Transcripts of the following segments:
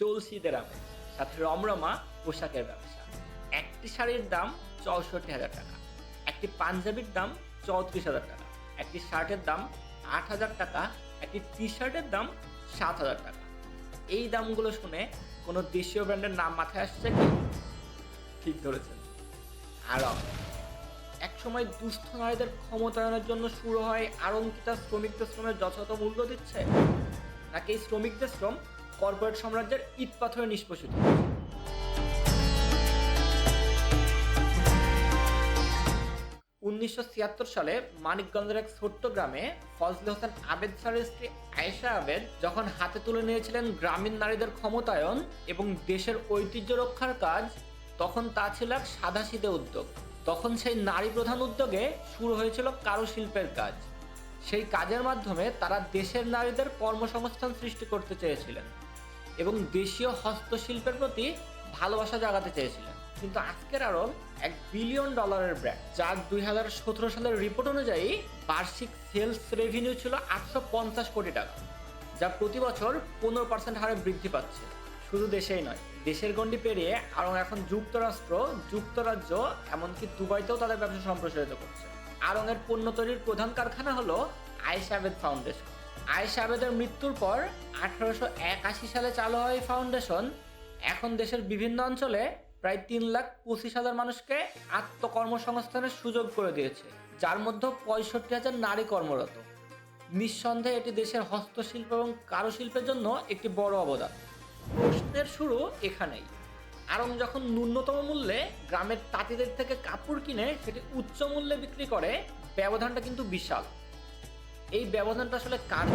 চলছে ঈদের আমেজ, সাথে রমরমা পোশাকের ব্যবসা। একটি শাড়ির দাম চৌষট্টি হাজার টাকা, একটি পাঞ্জাবির দাম চৌত্রিশ হাজার টাকা, একটি শার্টের দাম আট হাজার টাকা, একটি টি শার্টের দাম সাত হাজার টাকা। এই দামগুলো শুনে কোনো দেশীয় ব্র্যান্ডের নাম মাথায় আসছে কি? ঠিক ধরেছেন। আরব একসময় দুস্থ নারীদের ক্ষমতায়নের জন্য শুরু হয় আরঙ্কিতা শ্রমিকদের শ্রমের যথাযথ মূল্য দিচ্ছে? নাকি এই শ্রমিকদের শ্রম কর্পোরেট সাম্রাজ্যের ইট পাথরে নিষ্পোষিত উনিশশো সালে মানিকগঞ্জের এক ছোট্ট গ্রামে ফজলে হোসেন আবেদ স্যারের স্ত্রী আয়েশা আবেদ যখন হাতে তুলে নিয়েছিলেন গ্রামীণ নারীদের ক্ষমতায়ন এবং দেশের ঐতিহ্য রক্ষার কাজ, তখন তা ছিল এক সাদাসিদে উদ্যোগ। তখন সেই নারী প্রধান উদ্যোগে শুরু হয়েছিল কারুশিল্পের কাজ। সেই কাজের মাধ্যমে তারা দেশের নারীদের কর্মসংস্থান সৃষ্টি করতে চেয়েছিলেন। এবং দেশীয় হস্তশিল্পের প্রতি ভালোবাসা জাগাতে চেয়েছিলেন। কিন্তু আজকের আরও এক বিলিয়ন ডলারের ব্র্যান্ড যার দুই হাজার সতেরো সালের রিপোর্ট অনুযায়ী বার্ষিক সেলস রেভিনিউ ছিল আটশো পঞ্চাশ কোটি টাকা, যা প্রতি বছর পনেরো পার্সেন্ট হারে বৃদ্ধি পাচ্ছে। শুধু দেশেই নয়, দেশের গণ্ডি পেরিয়ে আরও এখন যুক্তরাষ্ট্র, যুক্তরাজ্য, এমনকি দুবাইতেও তাদের ব্যবসা সম্প্রসারিত করছে। আরঙের পণ্য তৈরির প্রধান কারখানা হলো আয়েশ আবেদ ফাউন্ডেশন আয়েশ আবেদের মৃত্যুর পর আঠারোশো একাশি সালে চালু হয় ফাউন্ডেশন এখন দেশের বিভিন্ন অঞ্চলে প্রায় তিন লাখ পঁচিশ হাজার মানুষকে আত্মকর্মসংস্থানের সুযোগ করে দিয়েছে, যার মধ্যে পঁয়ষট্টি হাজার নারী কর্মরত। নিঃসন্দেহে এটি দেশের হস্তশিল্প এবং কারুশিল্পের জন্য একটি বড় অবদান। প্রশ্নের শুরু এখানেই। আরং যখন ন্যূনতম মূল্যে গ্রামের তাঁতিদের থেকে কাপড় কিনে সেটি উচ্চ মূল্যে বিক্রি করে, ব্যবধানটা কিন্তু বিশাল। এই ব্যবধানটা আসলে কার?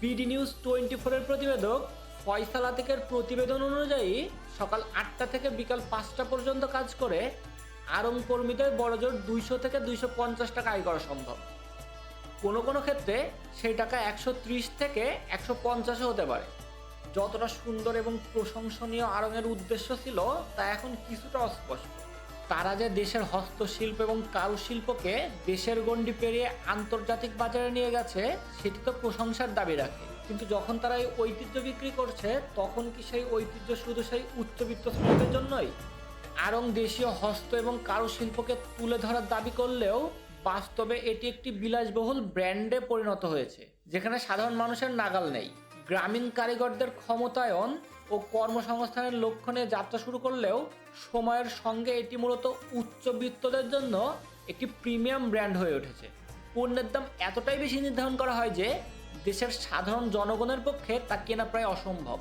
বিডি নিউজ টোয়েন্টি ফোরের প্রতিবেদক ফয়সাল আতিকের প্রতিবেদন অনুযায়ী সকাল আটটা থেকে বিকাল পাঁচটা পর্যন্ত কাজ করে আরং কর্মীদের বড়জোর দুইশো থেকে দুইশো পঞ্চাশ টাকা আয় করা সম্ভব। কোনো কোনো ক্ষেত্রে সেই টাকা একশো ত্রিশ থেকে একশো পঞ্চাশও হতে পারে। যতটা সুন্দর এবং প্রশংসনীয় আরঙের উদ্দেশ্য ছিল তা এখন কিছুটা অস্পষ্ট। তারা যে দেশের হস্তশিল্প এবং কারুশিল্পকে দেশের গণ্ডি পেরিয়ে আন্তর্জাতিক বাজারে নিয়ে গেছে, সেটি তো প্রশংসার দাবি রাখে। কিন্তু যখন তারা এই ঐতিহ্য বিক্রি করছে, তখন কি সেই ঐতিহ্য শুধু সেই উচ্চবিত্ত শ্রমিকদের জন্যই? আরং দেশীয় হস্ত এবং কারুশিল্পকে তুলে ধরার দাবি করলেও বাস্তবে এটি একটি বিলাসবহুল ব্র্যান্ডে পরিণত হয়েছে, যেখানে সাধারণ মানুষের নাগাল নেই। গ্রামীণ কারিগরদের ক্ষমতায়ন ও কর্মসংস্থানের লক্ষ্য নিয়ে যাত্রা শুরু করলেও সময়ের সঙ্গে এটি মূলত উচ্চবিত্তদের জন্য একটি প্রিমিয়াম ব্র্যান্ড হয়ে উঠেছে। পণ্যের দাম এতটাই বেশি নির্ধারণ করা হয় যে দেশের সাধারণ জনগণের পক্ষে তা কেনা প্রায় অসম্ভব।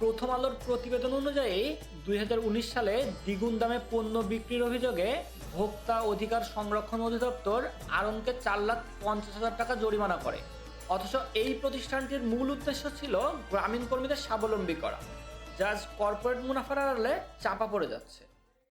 প্রথম আলোর প্রতিবেদন অনুযায়ী দুই হাজার উনিশ সালে দ্বিগুণ দামে পণ্য বিক্রির অভিযোগে ভোক্তা অধিকার সংরক্ষণ অধিদপ্তর আরংকে চার লাখ পঞ্চাশ হাজার টাকা জরিমানা করে। অথচ এই প্রতিষ্ঠানটির মূল উদ্দেশ্য ছিল গ্রামীণ কর্মীদের স্বাবলম্বী করা, যা কর্পোরেট মুনাফার আড়ালে চাপা পড়ে যাচ্ছে।